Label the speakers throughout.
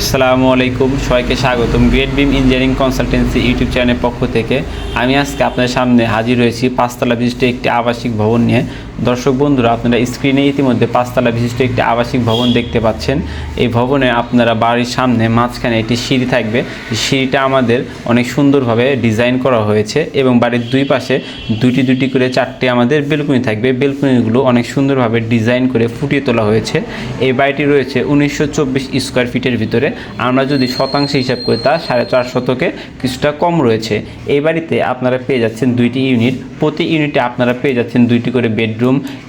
Speaker 1: আসসালামু আলাইকুম, সবাইকে স্বাগতম। Great beam engineering consultancy YouTube চ্যানেলের পক্ষ থেকে আমি আজকে আপনার সামনে হাজির হয়েছি পাঁচতলা বিশিষ্ট একটি আবাসিক ভবন নিয়ে। দর্শক বন্ধুরা, আপনারা স্ক্রিনে ইতিমধ্যে পাঁচতলা বিশিষ্ট একটি আবাসিক ভবন দেখতে পাচ্ছেন। এই ভবনে আপনারা বাড়ির সামনে মাঝখানে একটি সিঁড়ি থাকবে। সিঁড়িটা আমাদের অনেক সুন্দরভাবে ডিজাইন করা হয়েছে এবং বাড়ির দুই পাশে দুটি দুটি করে চারটি আমাদের বেলকুনি থাকবে। বেলকুনিগুলো অনেক সুন্দরভাবে ডিজাইন করে ফুটিয়ে তোলা হয়েছে। এই বাড়িটি রয়েছে উনিশশো চব্বিশ স্কোয়ার ফিটের ভিতরে। আমরা যদি শতাংশ হিসাব করি, তা সাড়ে চার শতকে কিছুটা কম রয়েছে। এই বাড়িতে আপনারা পেয়ে যাচ্ছেন দুইটি ইউনিট প্রতি ইউনিটে আপনারা পেয়ে যাচ্ছেন দুইটি করে বেডরুম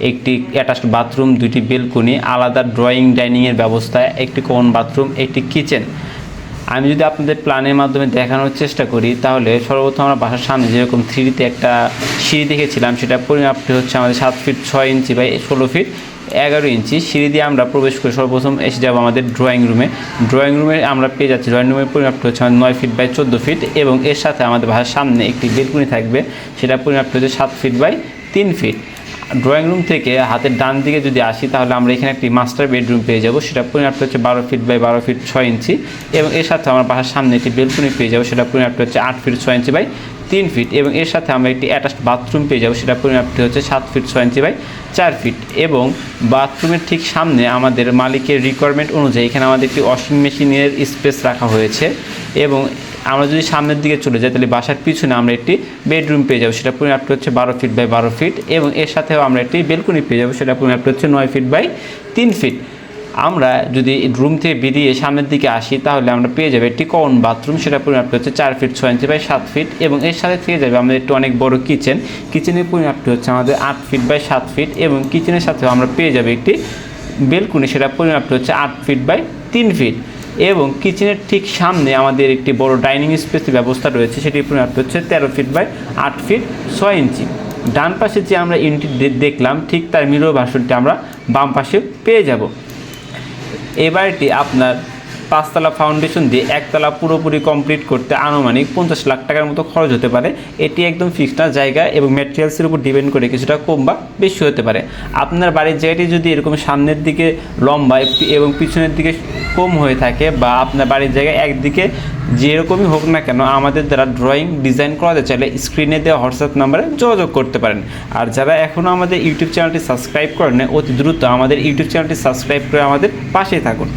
Speaker 1: একটি অ্যাটাচড বাথরুম দুটি বেলকুনি আলাদা ড্রয়িং ডাইনিংয়ের ব্যবস্থা, একটি কমন বাথরুম একটি কিচেন আমি যদি আপনাদের প্ল্যানের মাধ্যমে দেখানোর চেষ্টা করি, তাহলে সর্বপ্রথম আমরা বাসার সামনে যেরকম থ্রিতে একটা সিঁড়ি দেখেছিলাম, সেটা পরিমাপটি হচ্ছে আমাদের সাত ফিট ছয় ইঞ্চি বাই ষোলো ফিট এগারো ইঞ্চি। সিঁড়ি দিয়ে আমরা প্রবেশ করে সর্বপ্রথম এসে যাব আমাদের ড্রয়িং রুমে ড্রয়িং রুমে আমরা পেয়ে যাচ্ছি ড্রয়িং রুমের পরিমাপটি হচ্ছে আমাদের নয় ফিট বাই চোদ্দ ফিট এবং এর সাথে আমাদের বাসার সামনে একটি বেলকুনি থাকবে, সেটা পরিমাপটি হচ্ছে সাত ফিট বাই তিন ফিট ড্রয়িং রুম থেকে হাতের ডান দিকে যদি আসি, তাহলে আমরা এখানে একটি মাস্টার বেডরুম পেয়ে যাব। সেটা পরিমাপটা হচ্ছে বারো ফিট বাই বারো ফিট ছয় ইঞ্চি এবং এর সাথে আমার বাসার সামনে একটি বেলকুনি পেয়ে যাব। সেটা পরিমাপটা হচ্ছে আট ফিট ছয় ইঞ্চি বাই তিন ফিট এবং এর সাথে আমরা একটি অ্যাটাচড বাথরুম পেয়ে যাব। সেটা পরিমাপটি হচ্ছে সাত ফিট ছয় ইঞ্চি বাই চার ফিট এবং বাথরুমের ঠিক সামনে আমাদের মালিকের রিকোয়ারমেন্ট অনুযায়ী এখানে আমাদের একটি ওয়াশিং মেশিনের স্পেস রাখা হয়েছে এবং আমরা যদি সামনের দিকে চলে যাই, তাহলে বাসার পিছনে আমরা একটি বেডরুম পেয়ে যাব। সেটা পরিমাপটি হচ্ছে বারো ফিট বাই বারো ফিট এবং এর সাথেও আমরা একটি বেলকুনি পেয়ে যাব। সেটা পরিমাপটি হচ্ছে নয় ফিট বাই তিন ফিট আমরা যদি রুম থেকে বেরিয়ে সামনের দিকে আসি, তাহলে আমরা পেয়ে যাব একটি কমন বাথরুম সেটা পরিমাপটি হচ্ছে চার ফিট ছয় ইঞ্চি বাই সাত ফিট এবং এর সাথে থেকে যাবে আমাদের একটু অনেক বড় কিচেন কিচেনের পরিমাপটি হচ্ছে আমাদের আট ফিট বাই সাত ফিট এবং কিচেনের সাথেও আমরা পেয়ে যাব একটি বেলকুনি সেটা পরিমাপটি হচ্ছে আট ফিট বাই তিন ফিট এবং কিচেনের ঠিক সামনে আমাদের একটি বড় ডাইনিং স্পেসের ব্যবস্থা রয়েছে, সেটি পরিমাপ হচ্ছে তেরো ফিট বাই আট ফিট ছয় ইঞ্চি। ডান পাশে যে আমরা ইউনিটি দেখলাম, ঠিক তার মিরর ভাষণটি আমরা বাম পাশে পেয়ে যাব। এবারটি আপনার পাঁচতলা ফাউন্ডেশন দিয়ে একতলা পুরোপুরি কমপ্লিট করতে আনুমানিক পঞ্চাশ লাখ টাকার মতো খরচ হতে পারে। এটি একদম ফিক্সড না, জায়গা এবং ম্যাটেরিয়ালসের উপর ডিপেন্ড করে কিছুটা কম বা বেশি হতে পারে। আপনার বাড়ির জায়গাটি যদি এরকম সামনের দিকে লম্বা এবং পিছনের দিকে কম হয়ে থাকে বা আপনার বাড়ির জায়গায় একদিকে যেরকমই হোক না কেন, আমাদের দ্বারা ড্রয়িং ডিজাইন করাতে চাইলে স্ক্রিনে দেওয়া হোয়াটসঅ্যাপ নাম্বারে যোগাযোগ করতে পারেন। আর যারা এখনও আমাদের ইউটিউব চ্যানেলটি সাবস্ক্রাইব করেন অতি দ্রুত আমাদের ইউটিউব চ্যানেলটি সাবস্ক্রাইব করে আমাদের পাশেই থাকুন।